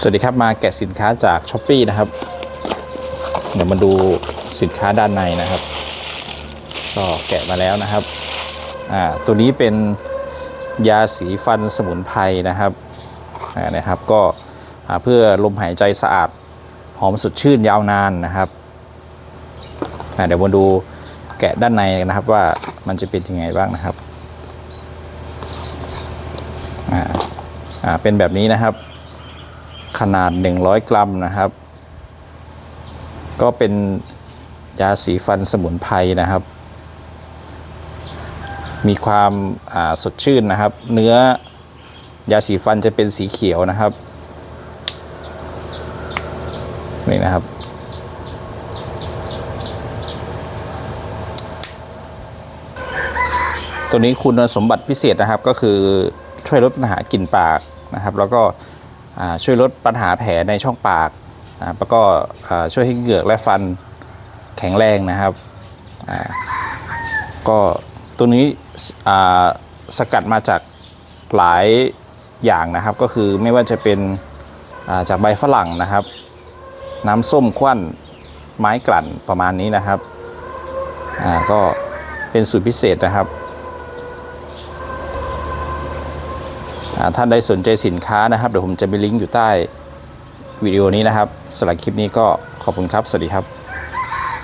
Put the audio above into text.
สวัสดีครับมาแกะสินค้าจากช้อปปีนะครับ เดี๋ยวมาดูสินค้าด้านในนะครับ ก็แกะมาแล้วนะครับอ่าตัวนี้เป็นยาสีฟันสมุนไพรนะครับอ่านะครับก็เพื่อลมหายใจสะอาดหอมสดชื่นยาวนานนะครับอ่าเดี๋ยวมาดูแกะด้านในนะครับว่ามันจะเป็นยังไงบ้างนะครับอ่าอ่าเป็นแบบนี้นะครับ ขนาด 100 กรัมนะครับ ก็เป็นยาสีฟันสมุนไพรนะครับ มีความาสดชื่นนะครับ เนื้อยาสีฟันจะเป็นสีเขียวนะครับนี่นะครับตัวนี้คุณสมบัติพิเศษนะครับก็คือช่วยลดปัญหากลิ่นปากนะครับ แล้วก็ ช่วยลดปัญหาแผลในช่องปากแล้วก็ช่วยให้เหงือกและฟันแข็งแรงนะครับก็ตัวนี้สกัดมาจากหลายอย่างนะครับ ก็คือไม่ว่าจะเป็นาจากใบฝรั่งนะครับ น้ำส้มควันไม้กลั่นประมาณนี้นะครับก็เป็นสูตรพิเศษนะครับ อ่า ท่านใดสนใจสินค้านะครับ เดี๋ยวผมจะมีลิงก์อยู่ใต้วิดีโอนี้นะครับสำหรับคลิปนี้ก็ขอบคุณครับ สวัสดีครับ